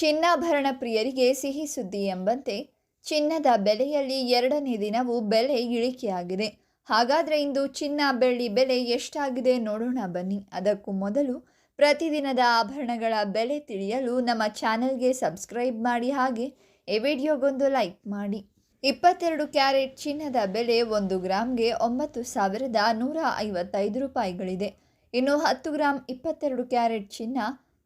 ಚಿನ್ನಾಭರಣ ಪ್ರಿಯರಿಗೆ ಸಿಹಿ ಸುದ್ದಿ ಎಂಬಂತೆ ಚಿನ್ನದ ಬೆಲೆಯಲ್ಲಿ ಎರಡನೇ ದಿನವೂ ಬೆಲೆ ಇಳಿಕೆಯಾಗಿದೆ. ಹಾಗಾದರೆ ಇಂದು ಚಿನ್ನ ಬೆಳ್ಳಿ ಬೆಲೆ ಎಷ್ಟಾಗಿದೆ ನೋಡೋಣ ಬನ್ನಿ. ಅದಕ್ಕೂ ಮೊದಲು ಪ್ರತಿದಿನದ ಆಭರಣಗಳ ಬೆಲೆ ತಿಳಿಯಲು ನಮ್ಮ ಚಾನೆಲ್ಗೆ ಸಬ್ಸ್ಕ್ರೈಬ್ ಮಾಡಿ ಹಾಗೆ ಈ ವಿಡಿಯೋಗೊಂದು ಲೈಕ್ ಮಾಡಿ. ಇಪ್ಪತ್ತೆರಡು ಕ್ಯಾರೆಟ್ ಚಿನ್ನದ ಬೆಲೆ ಒಂದು ಗ್ರಾಮ್ಗೆ ಒಂಬತ್ತು ಸಾವಿರದ ನೂರ ಐವತ್ತೈದು ರೂಪಾಯಿಗಳಿದೆ. ಇನ್ನು ಹತ್ತು ಗ್ರಾಮ್ ಇಪ್ಪತ್ತೆರಡು ಕ್ಯಾರೆಟ್ ಚಿನ್ನ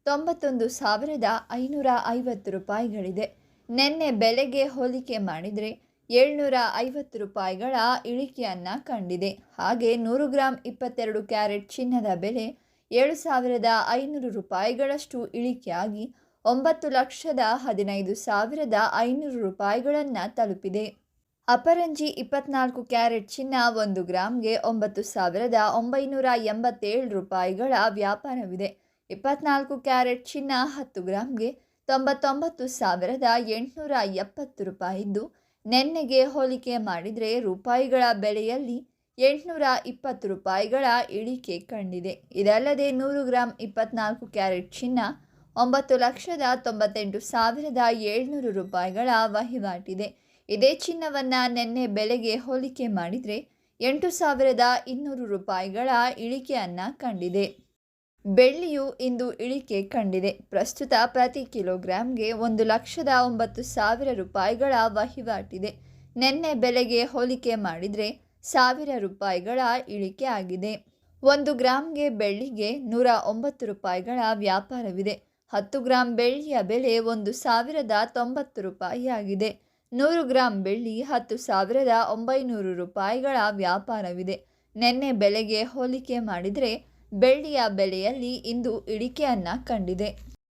ತೊಂಬತ್ತೊಂದು ಸಾವಿರದ ಐನೂರ ಐವತ್ತು ರೂಪಾಯಿಗಳಿದೆ. ನಿನ್ನೆ ಬೆಲೆಗೆ ಹೋಲಿಕೆ ಮಾಡಿದರೆ ಏಳ್ನೂರ ಐವತ್ತು ರೂಪಾಯಿಗಳ ಇಳಿಕೆಯನ್ನು ಕಂಡಿದೆ. ಹಾಗೆ ನೂರು ಗ್ರಾಮ್ ಇಪ್ಪತ್ತೆರಡು ಕ್ಯಾರೆಟ್ ಚಿನ್ನದ ಬೆಲೆ ಏಳು ಸಾವಿರದ ಐನೂರು ರೂಪಾಯಿಗಳಷ್ಟು ಇಳಿಕೆಯಾಗಿ ಒಂಬತ್ತು ಲಕ್ಷದ ಹದಿನೈದು ಸಾವಿರದ ಐನೂರು ರೂಪಾಯಿಗಳನ್ನು ತಲುಪಿದೆ. ಅಪರಂಜಿ ಇಪ್ಪತ್ನಾಲ್ಕು ಕ್ಯಾರೆಟ್ ಚಿನ್ನ ಒಂದು ಗ್ರಾಮ್ಗೆ ಒಂಬತ್ತು ಸಾವಿರದ ಒಂಬೈನೂರ ಎಂಬತ್ತೇಳು ರೂಪಾಯಿಗಳ ವ್ಯಾಪಾರವಿದೆ. ಇಪ್ಪತ್ನಾಲ್ಕು ಕ್ಯಾರೆಟ್ ಚಿನ್ನ ಹತ್ತು ಗ್ರಾಮ್ಗೆ ತೊಂಬತ್ತೊಂಬತ್ತು ಸಾವಿರದ ಎಂಟುನೂರ ಎಪ್ಪತ್ತು ರೂಪಾಯಿ ಇದ್ದು ನೆನ್ನೆಗೆ ಹೋಲಿಕೆ ಮಾಡಿದರೆ ರೂಪಾಯಿಗಳ ಬೆಲೆಯಲ್ಲಿ ಎಂಟುನೂರ ಇಪ್ಪತ್ತು ರೂಪಾಯಿಗಳ ಇಳಿಕೆ ಕಂಡಿದೆ. ಇದಲ್ಲದೆ ನೂರು ಗ್ರಾಂ ಇಪ್ಪತ್ನಾಲ್ಕು ಕ್ಯಾರೆಟ್ ಚಿನ್ನ, ಒಂಬತ್ತು ಲಕ್ಷದ ತೊಂಬತ್ತೆಂಟು ಸಾವಿರದ ಏಳ್ನೂರು ರೂಪಾಯಿಗಳ ವಹಿವಾಟಿದೆ. ಇದೇ ಚಿನ್ನವನ್ನು ನಿನ್ನೆ ಬೆಲೆಗೆ ಹೋಲಿಕೆ ಮಾಡಿದರೆ ಎಂಟು ಸಾವಿರದ ಇನ್ನೂರು ರೂಪಾಯಿಗಳ ಇಳಿಕೆಯನ್ನು ಕಂಡಿದೆ. ಬೆಳ್ಳಿಯು ಇಂದು ಇಳಿಕೆ ಕಂಡಿದೆ. ಪ್ರಸ್ತುತ ಪ್ರತಿ ಕಿಲೋಗ್ರಾಂಗೆ ಒಂದು ಲಕ್ಷದ ಒಂಬತ್ತು ಸಾವಿರ ರೂಪಾಯಿಗಳ ವಹಿವಾಟಿದೆ. ನಿನ್ನೆ ಬೆಲೆಗೆ ಹೋಲಿಕೆ ಮಾಡಿದರೆ ಸಾವಿರ ರೂಪಾಯಿಗಳ ಇಳಿಕೆ ಆಗಿದೆ. ಒಂದು ಗ್ರಾಮ್ಗೆ ಬೆಳ್ಳಿಗೆ ನೂರ ಒಂಬತ್ತು ರೂಪಾಯಿಗಳ ವ್ಯಾಪಾರವಿದೆ. ಹತ್ತು ಗ್ರಾಂ ಬೆಳ್ಳಿಯ ಬೆಲೆ ಒಂದು ಸಾವಿರದ ತೊಂಬತ್ತು ರೂಪಾಯಿ ಆಗಿದೆ. ನೂರು ಗ್ರಾಂ ಬೆಳ್ಳಿ ಹತ್ತು ಸಾವಿರದ ಒಂಬೈನೂರು ರೂಪಾಯಿಗಳ ವ್ಯಾಪಾರವಿದೆ. ನಿನ್ನೆ ಬೆಲೆಗೆ ಹೋಲಿಕೆ ಮಾಡಿದರೆ ಬೆಳ್ಳಿಯ ಬೆಲೆಯಲ್ಲಿ ಇಂದು ಇಳಿಕೆಯನ್ನ ಕಂಡಿದೆ.